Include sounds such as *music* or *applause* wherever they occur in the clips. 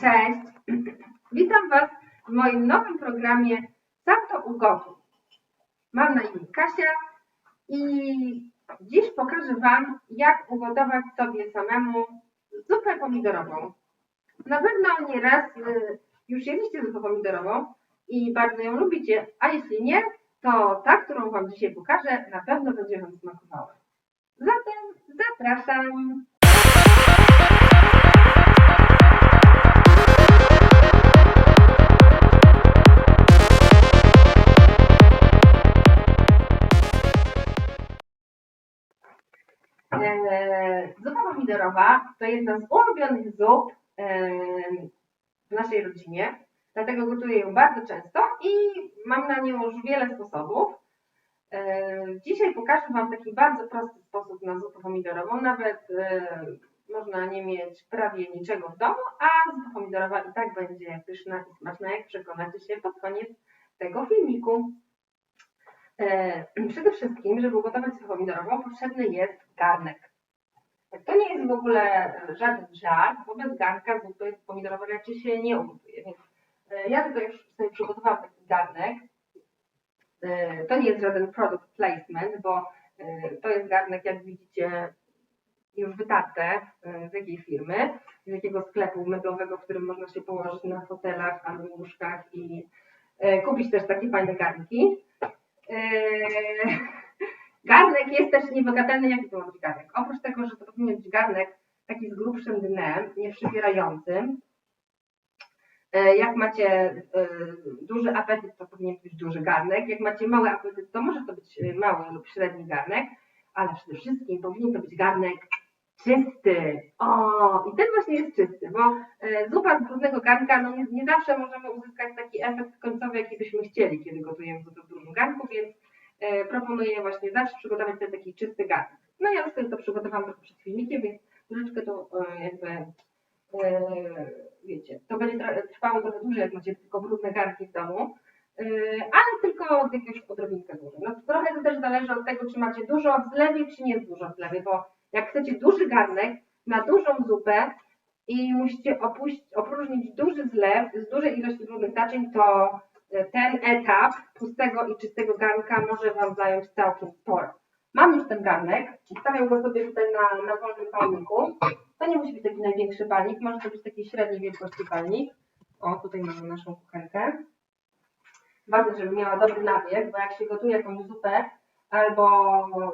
Cześć! Witam Was w moim nowym programie Sam to ugotuj. Mam na imię Kasia i dziś pokażę Wam, jak ugotować sobie samemu zupę pomidorową. Na pewno nieraz y, już jedliście zupę pomidorową i bardzo ją lubicie, a jeśli nie, to ta, którą Wam dzisiaj pokażę, na pewno będzie Wam smakowała. Zatem zapraszam! Zupa pomidorowa to jedna z ulubionych zup w naszej rodzinie, dlatego gotuję ją bardzo często i mam na nią już wiele sposobów. Eee, Dzisiaj pokażę Wam taki bardzo prosty sposób na zupę pomidorową. Nawet e, można nie mieć prawie niczego w domu, a zupa pomidorowa i tak będzie pyszna i smaczna, jak przekonacie się pod koniec tego filmiku. E, Przede wszystkim, żeby ugotować pomidorową, potrzebny jest garnek. To nie jest w ogóle żaden żart, bo bez garnka zupy pomidorowej raczej się nie ugotuje. Więc e, ja tutaj już sobie przygotowałam taki garnek. E, To nie jest żaden product placement, bo to jest garnek, jak widzicie, już wytarte z jakiej firmy, z jakiego sklepu meblowego, w którym można się położyć na fotelach albo łóżkach i kupić też takie fajne garnki. Eee, *laughs* Garnek jest też niebagatelny. Jaki to ma być garnek? Oprócz tego, że to powinien być garnek taki z grubszym dnem, nie przypierającym. E, Jak macie e, duży apetyt, to powinien być duży garnek. Jak macie mały apetyt, to może to być mały lub średni garnek, ale przede wszystkim powinien to być garnek czysty. O, i ten właśnie jest czysty, bo e, zupa z brudnego garnka, no nie, nie zawsze możemy uzyskać taki efekt końcowy, jaki byśmy chcieli, kiedy gotujemy zupę w brudnym garnku, więc e, proponuję właśnie zawsze przygotować ten taki czysty garnek. No ja sobie to przygotowałam trochę przed filmikiem, więc troszeczkę to e, jakby, wiecie, to będzie trwało trochę dłużej, jak macie tylko brudne garnki w domu, ale tylko od jakiegoś odrobinkę dłużej. No trochę to też zależy od tego, czy macie dużo w zlewie, czy nie dużo w zlewie, bo jak chcecie duży garnek na dużą zupę i musicie opróżnić duży zlew z dużej ilości brudnych naczyń, to e, ten etap pustego i czystego garnka może Wam zająć całkiem sporo. Mam już ten garnek, ustawiam go sobie tutaj na, na wolnym palniku. To nie musi być taki największy palnik, może to być taki średniej wielkości palnik. O, tutaj mamy naszą kuchenkę. Ważne, żeby miała dobry nabieg, bo jak się gotuje jakąś zupę albo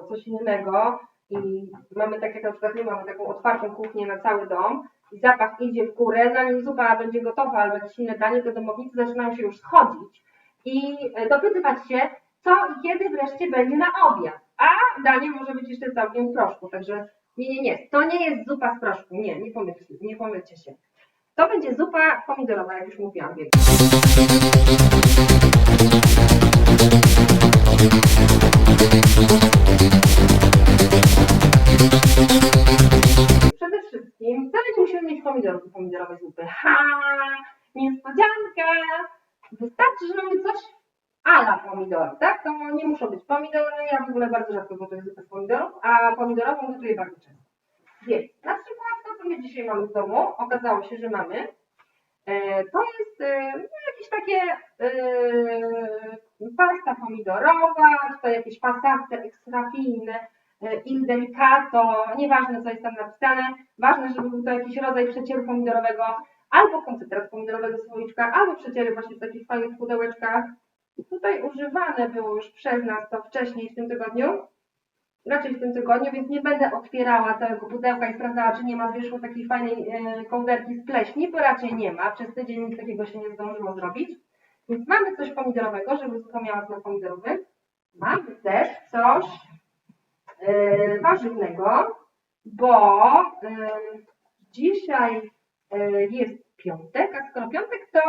coś innego i mamy tak jak na przykład my mamy taką otwartą kuchnię na cały dom i zapach idzie w górę, zanim zupa będzie gotowa albo jakieś inne danie, to domownicy zaczynają się już schodzić i e, dopytywać się, co i kiedy wreszcie będzie na obiad. A danie może być jeszcze całkiem w proszku, także nie, nie, nie, to nie jest zupa z proszku, nie, nie pomylcie, nie pomylcie się. To będzie zupa pomidorowa, jak już mówiłam. Więc. Przede wszystkim wcale nie musimy mieć pomidorów do pomidorowej zupy. Ha! Niespodzianka! Wystarczy, że mamy coś ala pomidor, tak? To nie muszą być pomidory. Ja w ogóle bardzo rzadko gotuję zupę z pomidorów, a pomidorową gotuję bardzo często. Więc na przykład to, co my dzisiaj mamy w domu, okazało się, że mamy. E, to jest e, no, jakieś takie e, pasta pomidorowa, czy to jakieś pasace extra e, il delicato, nieważne co jest tam napisane, ważne, żeby był to jakiś rodzaj przecieru pomidorowego, albo koncentrat pomidorowego słoiczka, albo przeciery właśnie w takich fajnych pudełeczkach. Tutaj używane było już przez nas to wcześniej w tym tygodniu, raczej w tym tygodniu, więc nie będę otwierała całego pudełka i sprawdzała, czy nie ma wierzchu takiej fajnej e, kołderki z pleśni, bo raczej nie ma, przez tydzień nic takiego się nie zdążyło zrobić. Więc mamy coś pomidorowego, żeby zupa miała smak pomidorowy. Mamy też coś warzywnego, bo e, dzisiaj e, jest piątek, a skoro piątek, to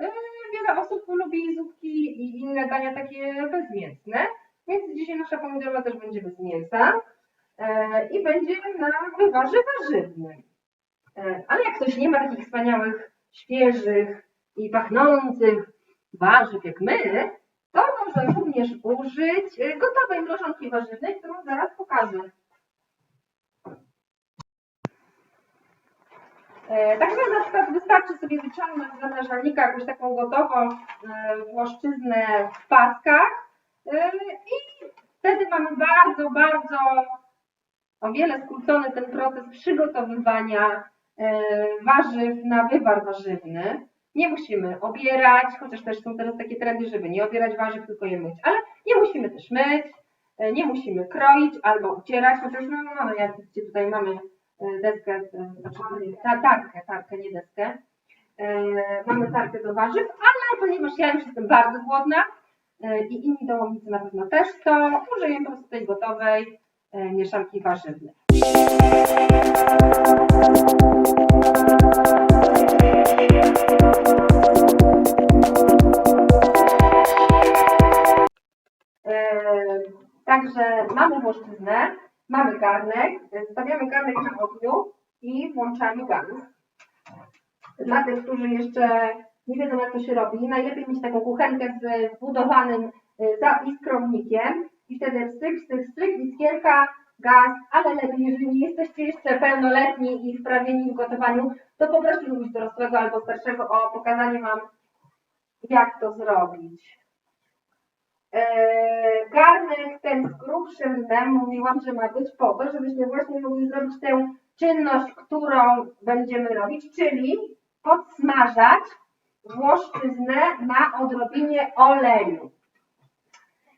e, wiele osób lubi zupki i inne dania takie bezmięsne, więc dzisiaj nasza pomidorowa też będzie bez mięsa e, i będzie na wywarze warzywnym. E, ale jak ktoś nie ma takich wspaniałych, świeżych i pachnących warzyw jak my, to można również użyć e, gotowej mrożonki warzywnej, którą zaraz pokażę. E, Także na przykład wystarczy sobie wyciągnąć z zanężalnika jakąś taką gotową e, włoszczyznę w paskach e, i wtedy mamy bardzo, bardzo o wiele skrócony ten proces przygotowywania e, warzyw na wywar warzywny. Nie musimy obierać, chociaż też są teraz takie trendy, żeby nie obierać warzyw, tylko je myć, ale nie musimy też myć, e, nie musimy kroić albo ucierać, chociaż no, mamy, jak widzicie, tutaj mamy e, deskę, e, znaczy ta, tarkę, tarkę, nie deskę. Mamy tarkę do warzyw, ale ponieważ ja już jestem bardzo głodna i inni dołownicy na pewno też, to użyję po prostu tej gotowej mieszanki warzywnej. Także mamy włoszczyznę, mamy garnek, stawiamy garnek na ogniu i włączamy garnek. Dla tych, którzy jeszcze nie wiedzą jak to się robi, najlepiej mieć taką kuchenkę z wbudowanym e, za iskrownikiem i wtedy stryk, stryk, stryk, iskierka, gaz, ale lepiej, jeżeli nie jesteście jeszcze pełnoletni i wprawieni w gotowaniu, to poproście kogoś dorosłego albo starszego o pokazanie Wam, jak to zrobić. Garnek ten z grubszym dnem mówiłam, że ma być po to, żebyśmy właśnie mogli zrobić tę czynność, którą będziemy robić, czyli podsmażać włoszczyznę na odrobinie oleju.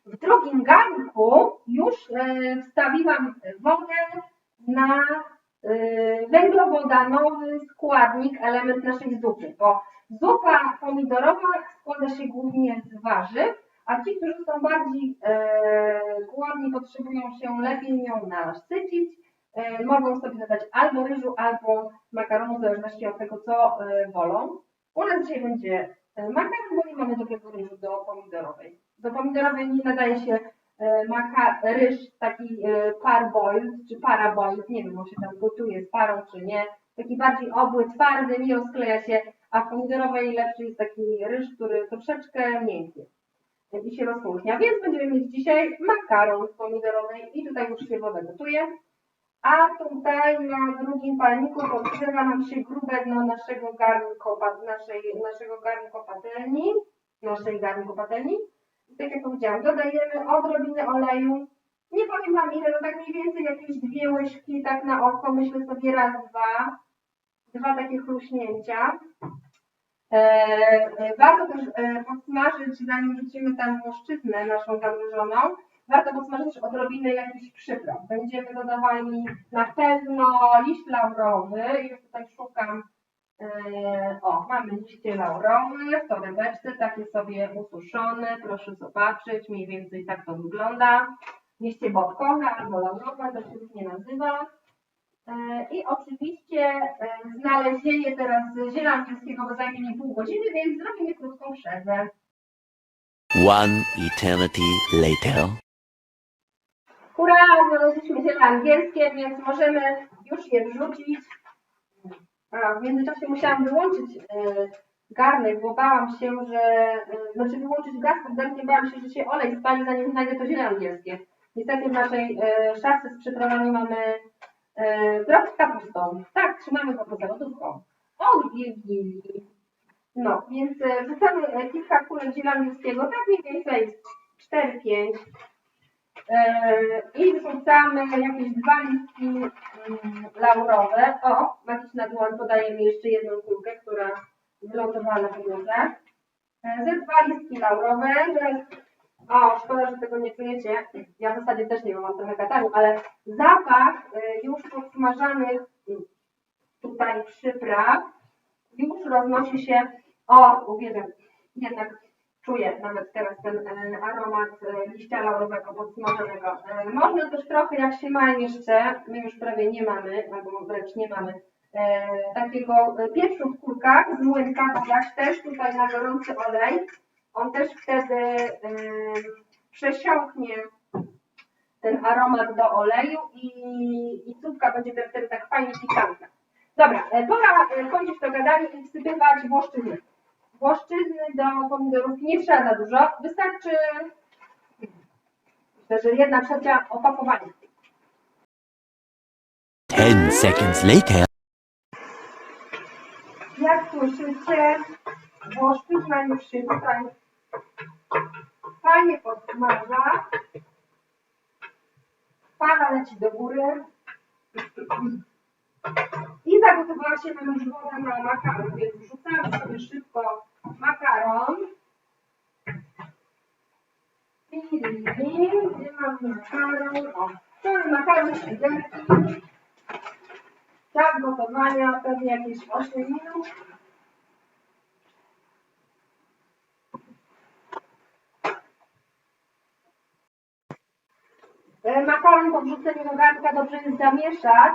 W drugim garnku już e, wstawiłam wodę na e, węglowodanowy składnik, element naszej zupy, bo zupa pomidorowa składa się głównie z warzyw, a ci, którzy są bardziej e, głodni, potrzebują się lepiej nią nasycić, e, mogą sobie dodać albo ryżu, albo makaronu, w zależności od tego, co e, wolą. U nas dzisiaj będzie e, makaron, bo nie mamy dobrego ryżu do pomidorowej. Do pomidorowej nie nadaje się e, maka, ryż taki e, parboiled, czy paraboiled, nie wiem, on się tam gotuje z parą, czy nie. Taki bardziej obły, twardy, nie rozkleja się, a w pomidorowej lepszy jest taki ryż, który troszeczkę miękki i się rozpóźnia. Więc będziemy mieć dzisiaj makaron z pomidorowej i tutaj już się woda gotuje. A tutaj na drugim palniku podgrzewa nam się grube dno naszego garnku, naszej, naszego garnku patelni, naszej garnku patelni. I tak jak powiedziałam, dodajemy odrobinę oleju. Nie powiem Wam ile, no tak mniej więcej jakieś dwie łyżki, tak na oko, myślę sobie raz, dwa. Dwa takie chruśnięcia. E, warto też e, podsmażyć, zanim wrzucimy tam włoszczyznę naszą zamrożoną, warto podsmażyć odrobinę jakichś przypraw. Będziemy dodawali na pewno liść laurowy, już tutaj szukam, e, o, mamy liście laurowe w torebeczce, takie sobie ususzone, proszę zobaczyć, mniej więcej tak to wygląda. Liście bobkowe albo laurowe, to się różnie nazywa. E, I oczywiście e, znalezienie teraz zielanskiego zajmie mi pół godziny, więc zrobimy krótką przerwę. One eternity later. Hurra, znaleźliśmy ziele angielskie, więc możemy już je wrzucić. A, w międzyczasie musiałam wyłączyć e, garnek, bo bałam się, że, znaczy wyłączyć gaz garnkiem, bałam się, że się olej spali, zanim znajdę to ziele angielskie. Niestety w naszej szafce z przyprawami mamy e, grot z kapustą. Tak, trzymamy poza lodówką. Od Wigilii. No, więc e, wrzucamy e, kilka kulek ziela tak mniej więcej 4-5. E, I wrzucamy jakieś dwa listki mm, laurowe. O, Maciś na dłoń podaje mi jeszcze jedną kulkę, która wylądowała na podłodze. E, Ze dwa listki laurowe. O, szkoda, że tego nie czujecie. Ja w zasadzie też nie mam, mam trochę kataru, ale zapach e, już podsmażanych mm, tutaj przypraw już roznosi się. O, uwielbiam. Jednak czuję nawet teraz ten e, aromat e, liścia laurowego podsmażonego. Można też trochę, jak się ma jeszcze, my już prawie nie mamy, albo wręcz nie mamy, takiego pieprzu w kulkach z młynka dodać też tutaj na gorący olej. On też wtedy e, przesiąknie ten aromat do oleju i, i cupka będzie wtedy tak fajnie pikantna. Dobra, e, pora e, kończyć to gadanie i wsypywać włoszczyznę. Włoszczyzny do pomidorów nie trzeba za dużo, wystarczy myślę, że jedna trzecia opakowania. Ten seconds later. Jak słyszycie, włoszczyzna już się tutaj fajnie podsmaża. Para leci do góry. I zagotowała się nam już woda na makaron, więc wrzucamy sobie szybko makaron. Gdzie mamy makaron? O, mamy makaron świderki. Czas gotowania pewnie jakieś 8 minut. E, Makaron po wrzuceniu do garnka dobrze jest zamieszać,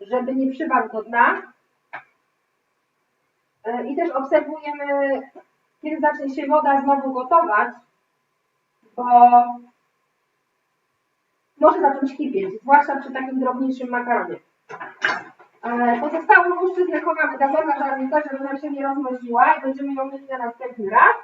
żeby nie przywarł do dna. E, I też obserwujemy, kiedy zacznie się woda znowu gotować, bo może zacząć kipieć, zwłaszcza przy takim drobniejszym makaronie. E, Pozostałą tłuszczyznę chowamy do worka żarnika, żeby nam się nie rozmroziła i będziemy ją mieli na następny raz.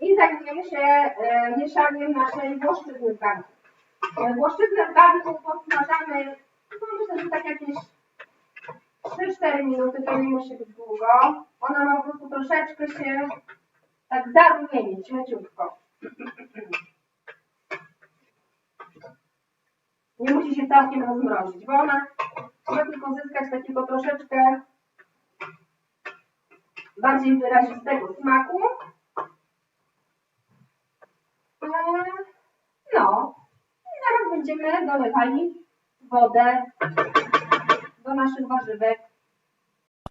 I zajmujemy się e, mieszaniem naszej włoszczyzny w garnku. E, Włoszczyznę w garnku podsmażamy, no myślę, że tak jakieś 3-4 minuty, to nie musi być długo. Ona ma po prostu troszeczkę się tak zarumienić, leciutko. *clears throat* Nie musi się całkiem rozmrozić, bo ona ma tylko zyskać takiego troszeczkę bardziej wyrazistego smaku. Eee, No, i będziemy dolewali wodę do naszych warzywek.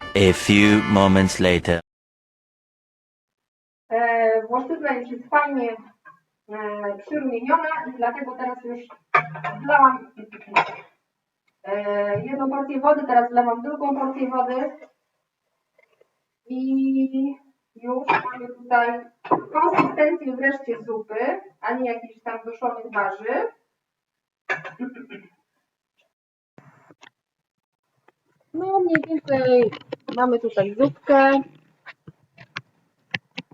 A few moments later. E, Włoszczyzna już jest fajnie e, przyrumieniona i dlatego teraz już wlałam e, jedną porcję wody, teraz wlewam drugą porcję wody i już mamy tutaj konsystencję wreszcie zupy, a nie jakichś tam duszonych warzyw. No mniej więcej mamy tutaj zupkę.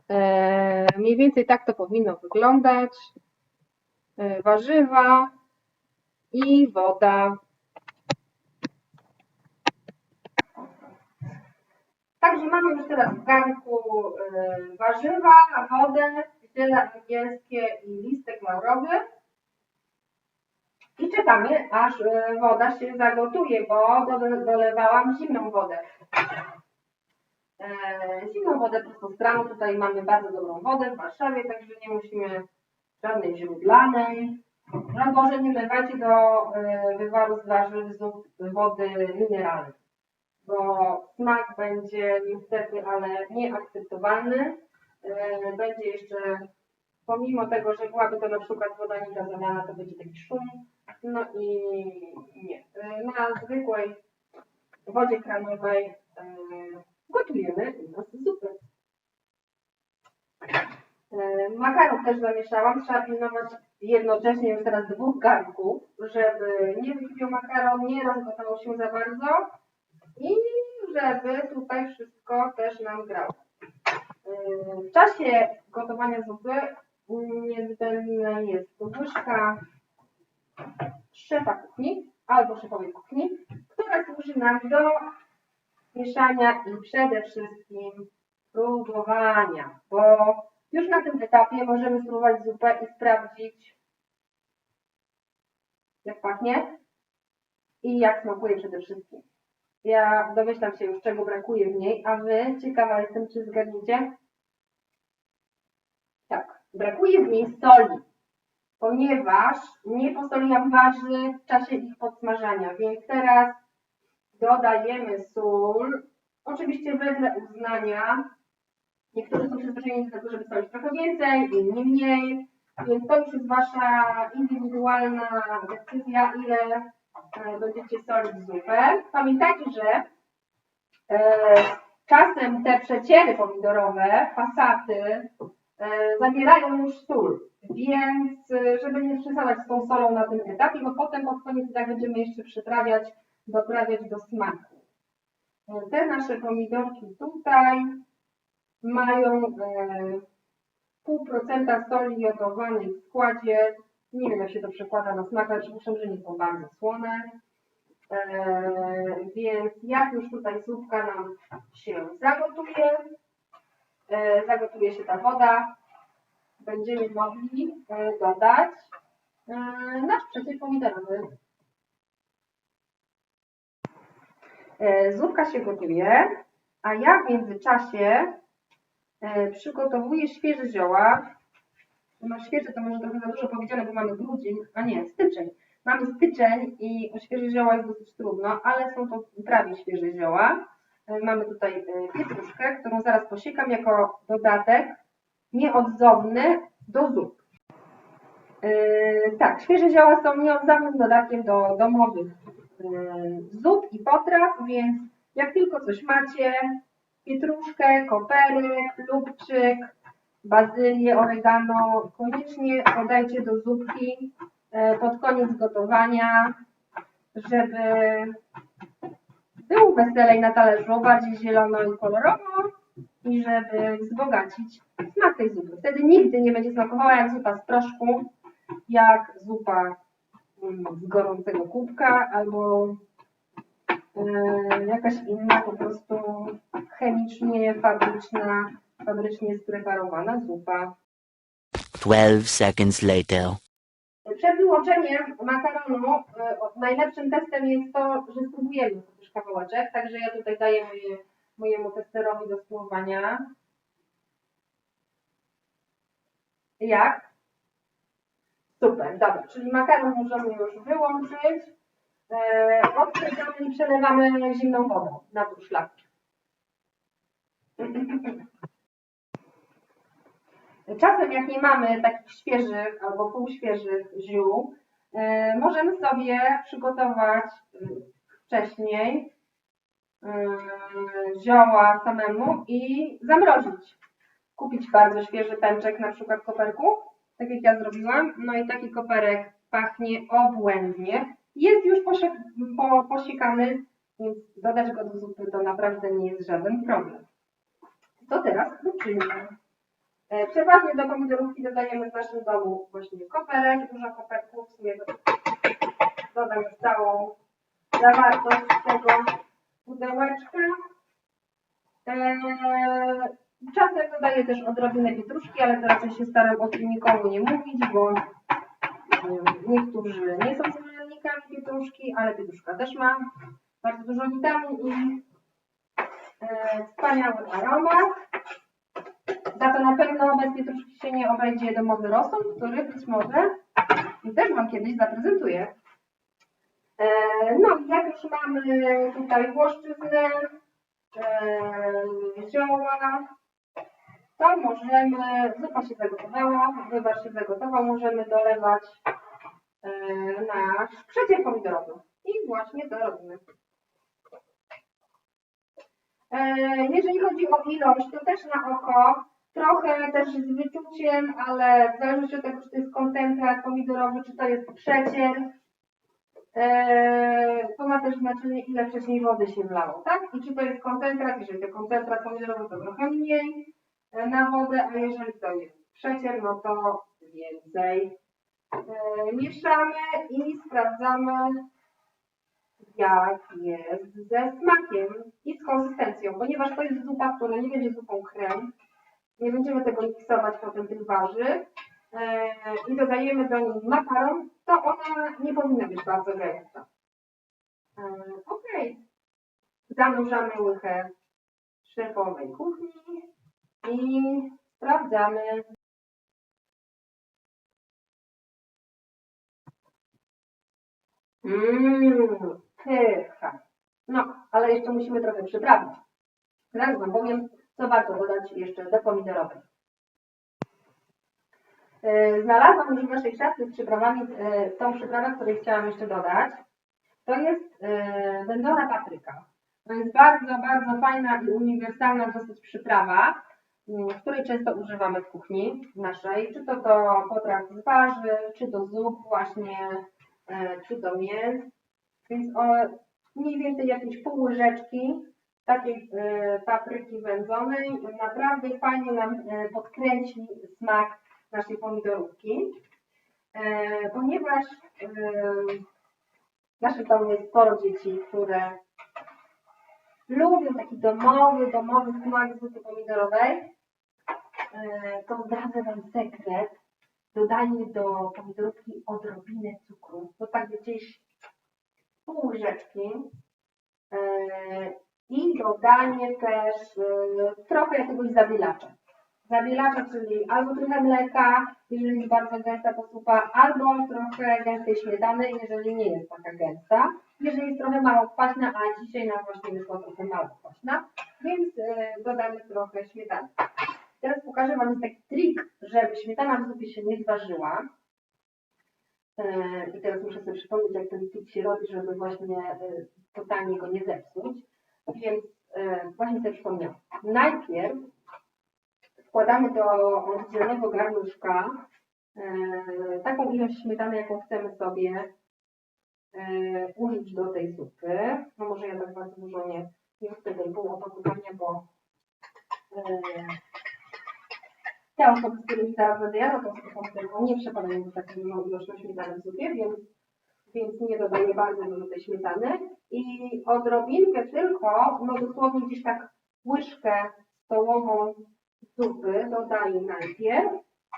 E, Mniej więcej tak to powinno wyglądać. E, Warzywa i woda. Także mamy już teraz w garnku e, warzywa, wodę, ziele angielskie i listek laurowy. I czekamy, aż e, woda się zagotuje, bo dole- dolewałam zimną wodę. E, zimną wodę prosto z kranu. Tutaj mamy bardzo dobrą wodę w Warszawie, także nie musimy żadnej źródlanej. No Boże, nie wlewajcie do e, wywaru z warzyw zup wody mineralnej, bo smak będzie niestety, ale nieakceptowalny. Będzie jeszcze, pomimo tego, że byłaby to na przykład woda niegazowana, to będzie taki szum. No i nie. E, Na zwykłej wodzie kranowej e, gotujemy u nas zupę. E, Makaron też zamieszałam. Trzeba pilnować jednocześnie już teraz dwóch garnków, żeby nie wychwiał makaron, nie rozgotował się za bardzo i żeby tutaj wszystko też nam grało. W czasie gotowania zupy niezbędna jest łyżka szefa kuchni albo szefowej kuchni, która służy nam do mieszania i przede wszystkim próbowania, bo już na tym etapie możemy spróbować zupę i sprawdzić, jak pachnie i jak smakuje przede wszystkim. Ja domyślam się już, czego brakuje w niej, a wy ciekawa jestem, czy zgadniecie? Tak, brakuje w niej soli, ponieważ nie posoliłam warzyw w czasie ich podsmażania, więc teraz dodajemy sól, oczywiście wedle uznania. Niektórzy są przyzwyczajeni do tego, żeby solić trochę więcej, inni mniej, więc to już jest Wasza indywidualna decyzja, ile e, będziecie solić zupę. Pamiętajcie, że e, czasem te przeciery pomidorowe, pasaty, e, zawierają już sól, więc e, żeby nie przesadzać z tą solą na tym etapie, bo potem pod koniec tak będziemy jeszcze przyprawiać doprawiać do smaku. Te nasze pomidorki tutaj mają e, pół procenta soli jodowanej w składzie, Nie wiem, jak się to przekłada na smak, ale przypuszczam, że nie są bardzo słone. Więc jak już tutaj zupka nam się zagotuje, zagotuje się ta woda, będziemy mogli e, dodać e, nasz przecier pomidorowy. E, Zupka się gotuje, a ja w międzyczasie przygotowuję świeże zioła. No świeże to może trochę za dużo powiedziane, bo mamy grudzień, a nie, styczeń. Mamy styczeń i o świeże zioła jest dosyć trudno, ale są to prawie świeże zioła. Mamy tutaj pietruszkę, którą zaraz posiekam jako dodatek nieodzowny do zup. Yy, tak, świeże zioła są nieodzownym dodatkiem do domowych yy, zup i potraw, więc jak tylko coś macie, pietruszkę, koperek, lubczyk, bazylię, oregano, koniecznie dodajcie do zupki yy, pod koniec gotowania, żeby było weselej na talerzu, bardziej zielono i kolorowo i żeby wzbogacić smak tej zupy. Wtedy nigdy nie będzie smakowała jak zupa z proszku, jak zupa mm, z gorącego kubka albo e, jakaś inna po prostu chemicznie, fabryczna, fabrycznie spreparowana zupa. 12 seconds later. Przed wyłączeniem makaronu o- najlepszym testem jest to, że spróbujemy chociaż kawałeczek, także ja tutaj daję moje, mojemu testerowi do spróbowania. Jak? Super, dobra, czyli makaron możemy już wyłączyć. E, Odkręcamy i przelewamy zimną wodą na szlaki. Czasem jak nie mamy takich świeżych albo półświeżych ziół, e, możemy sobie przygotować e, wcześniej zioła samemu i zamrozić. Kupić bardzo świeży pęczek, na przykład koperku, tak jak ja zrobiłam. No i taki koperek pachnie obłędnie. Jest już posie- po, posiekany, więc dodać go do zupy to naprawdę nie jest żaden problem. To teraz uczynimy. E, Przeważnie do pomidorówki dodajemy w naszym domu właśnie koperek, dużo koperków, w sumie do- dodam już całą zawartość tego pudełeczka. E, Czasem dodaję też odrobinę pietruszki, ale to raczej się staram o tym nikomu nie mówić, bo e, niektórzy nie są zwolennikami pietruszki, ale pietruszka też ma bardzo dużo witamin i e, wspaniały aromat. Za to na pewno bez pietruszki się nie obejdzie domowy rosół, który być może też Wam kiedyś zaprezentuję. E, No i jak już mamy tutaj włoszczyznę, e, zioła, to możemy, zupa się zagotowała, wywar się zagotował, możemy dolewać e, nasz przecier pomidorowy. I właśnie to robimy. Jeżeli chodzi o ilość, to też na oko, trochę też z wyczuciem, ale w zależności od tego, czy to jest koncentrat pomidorowy, czy to jest przecier, to ma też znaczenie, ile wcześniej wody się wlało, tak? I czy to jest koncentrat, jeżeli to koncentrat pomidorowy, to trochę mniej e, na wodę, a jeżeli to jest przecier, no to więcej. E, Mieszamy i sprawdzamy, jak jest ze smakiem i z konsystencją, ponieważ to jest zupa, która nie będzie zupą krem, nie będziemy tego miksować potem tych warzyw i dodajemy do niej makaron, to ona nie powinna być bardzo gęsta. E, ok. Zanurzamy łychę szefowej kuchni i sprawdzamy. Mmm, pycha. No, ale jeszcze musimy trochę przyprawić. Zaraz Wam powiem, co warto dodać jeszcze do pomidorowej. E, Znalazłam już w naszej szafce z przyprawami e, tą przyprawę, której chciałam jeszcze dodać. To jest e, wędzona papryka. To jest bardzo, bardzo fajna i uniwersalna dosyć przyprawa, której często używamy w kuchni naszej, czy to do potraw z warzyw, czy do zup właśnie, czy do mięs. Więc o, mniej więcej jakieś pół łyżeczki takiej papryki wędzonej naprawdę fajnie nam podkręci smak naszej pomidorówki. e, ponieważ e, w naszym domu jest sporo dzieci, które lubią taki domowy, domowy smak zupy pomidorowej, e, to zdradzę Wam sekret. Dodajmy do pomidorówki odrobinę cukru. To tak gdzieś pół łyżeczki. I dodanie też trochę jakiegoś zabielacza. Zabielacza, czyli albo trochę mleka, jeżeli jest bardzo gęsta to zupa, albo trochę gęstej śmietany, jeżeli nie jest taka gęsta. Jeżeli jest trochę mało kwaśna, a dzisiaj nam właśnie wyszła trochę mało kwaśna, więc e, dodamy trochę śmietany. Teraz pokażę Wam taki trik, żeby śmietana w zupie się nie zważyła. E, I teraz muszę sobie przypomnieć, jak ten trik się robi, żeby właśnie e, totalnie go nie zepsuć. Więc e, właśnie sobie przypomniałam. Najpierw wkładamy do oddzielnego garnuszka e, taką ilość śmietany, jaką chcemy sobie e, użyć do tej zupy. No może ja tak bardzo dużo nie, nie tej pół opakowania, bo e, te osoby, z którymi zaraz będę jadła tą pomidorową, nie przepadają w taką dużą ilością śmietany w zupie, więc, więc nie dodaję bardzo dużo tej śmietany. I odrobinkę tylko, no dosłownie gdzieś tak łyżkę stołową zupy dodaję najpierw,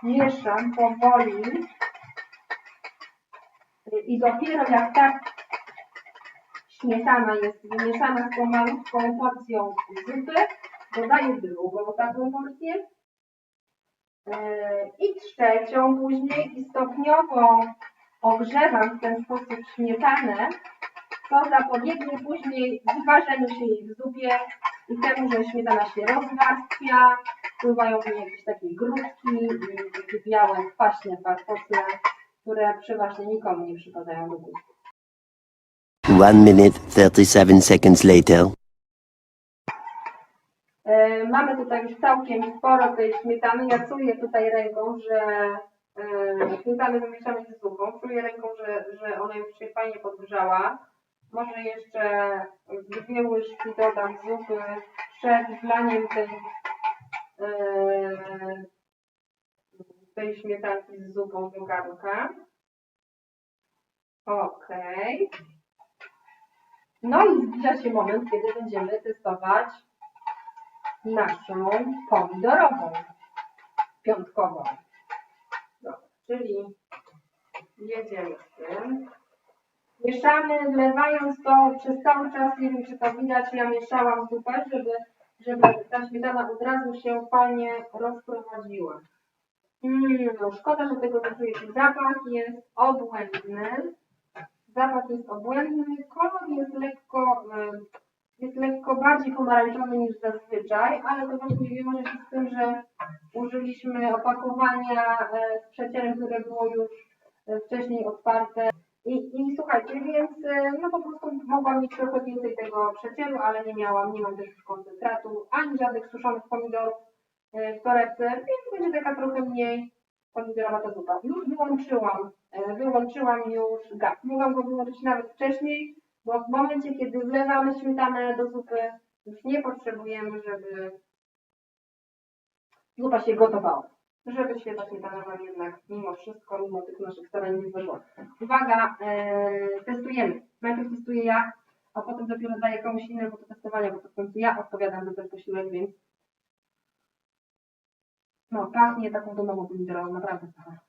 mieszam powoli i dopiero jak tak śmietana jest wymieszana z tą malutką porcją zupy, dodaję drugą taką porcję Yy, i trzecią później i stopniowo ogrzewam w ten sposób śmietanę, co zapobiegnie później wyważeniu się jej w zupie i temu, że śmietana się rozwarstwia, wpływają w niej jakieś takie grudki i takie białe, kwaśne wartoce, które przeważnie nikomu nie przypadają do gustu. One minute, 37 seconds later. E, Mamy tutaj już całkiem sporo tej śmietany. Ja czuję tutaj ręką, że e, śmietany wymieszamy z zupą. Czuję ręką, że, że ona już się fajnie podgrzała. Może jeszcze dwie łyżki dodam zupy przed wlaniem tej, e, tej śmietanki z zupą do garnka. Okej. No i zbliża się moment, kiedy będziemy testować naszą pomidorową, piątkową. Dobra, czyli jedziemy z tym. Mieszamy, wlewając to przez cały czas, nie wiem czy to widać, ja mieszałam zupę, żeby, żeby ta śmietana od razu się fajnie rozprowadziła. Mm, no szkoda, że tego nie czujecie. Zapach jest obłędny. Zapach jest obłędny, kolor jest lekko, jest lekko bardziej pomarańczowy niż zazwyczaj, ale to właśnie wiąże się z tym, że użyliśmy opakowania e, z przecierem, które było już e, wcześniej otwarte. I, I słuchajcie, więc e, no po prostu mogłam mieć trochę więcej tego przecieru, ale nie miałam, nie mam też już koncentratu, ani żadnych suszonych pomidorów e, w torebce, więc będzie taka trochę mniej pomidorowa ta zupa. Już wyłączyłam, e, wyłączyłam już gaz. Mogłam go wyłączyć nawet wcześniej, bo w momencie, kiedy wlewamy śmietanę do zupy, już nie potrzebujemy, żeby zupa się gotowała. Żeby śmietana nam jednak mimo wszystko, mimo tych naszych starań nie zdarzyła. Uwaga, e, testujemy. Najpierw testuję ja, a potem dopiero daję komuś innemu do testowania, bo to w końcu ja odpowiadam za ten posiłek, więc no, pachnie taką domową pomidorową, naprawdę pachnie.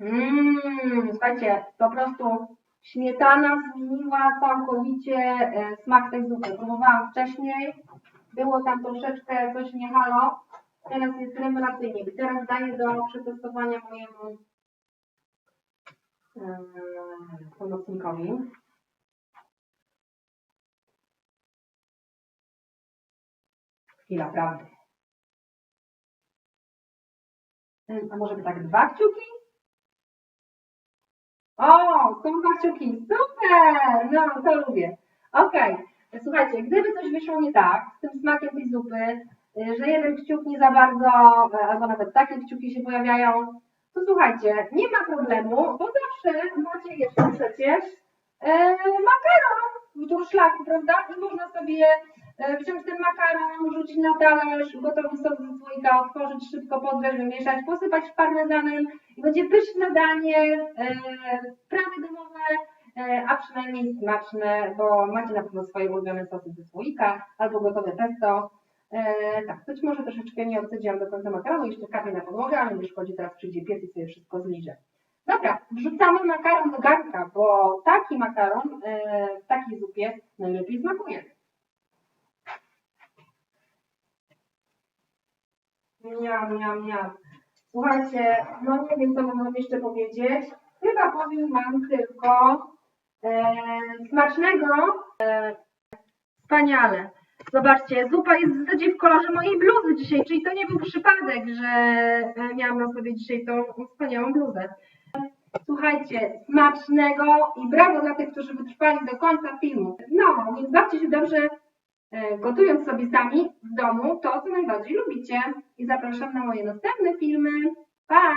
Mmm, słuchajcie, po prostu śmietana zmieniła całkowicie e, smak tej zupy. Próbowałam wcześniej, było tam troszeczkę coś nie halo, teraz jest rewelacyjnie. I teraz daję do przetestowania mojemu pomocnikowi. Chwila prawdy. A może by tak dwa kciuki? O, są dwa kciuki, super! No, to lubię. Okej, słuchajcie, gdyby coś wyszło nie tak z tym smakiem tej zupy, y, że jeden kciuk nie za bardzo, e, albo nawet takie kciuki się pojawiają, to słuchajcie, nie ma problemu, bo zawsze macie jeszcze przecież e, makaron w durszlaku, prawda? I można sobie e, wziąć ten makaron, rzucić na talerz, gotowy sos ze słoika, otworzyć, szybko podgrzać, wymieszać, posypać parmezanem i będzie pyszne danie, prawie domowe, a przynajmniej smaczne, bo macie na pewno swoje ulubione sosy ze słoika albo gotowe pesto. E, tak, być może troszeczkę nie odsadziłam do końca makaronu, jeszcze kapie na podłogę, ale nie szkodzi, teraz przyjdzie pies i sobie wszystko zliże. Dobra, wrzucamy makaron do garnka, bo taki makaron e, w takiej zupie najlepiej smakuje. Miam, miam, miam. Słuchajcie, no nie wiem, co mam jeszcze powiedzieć. Chyba powiem wam tylko e, smacznego. E, wspaniale. Zobaczcie, zupa jest w zasadzie w kolorze mojej bluzy dzisiaj, czyli to nie był przypadek, że e, miałam na sobie dzisiaj tą wspaniałą bluzę. Słuchajcie, smacznego i brawo dla tych, którzy wytrwali do końca filmu. No, więc bawcie się dobrze, e, gotując sobie sami w domu to, co najbardziej lubicie. I zapraszam na moje następne filmy. Pa!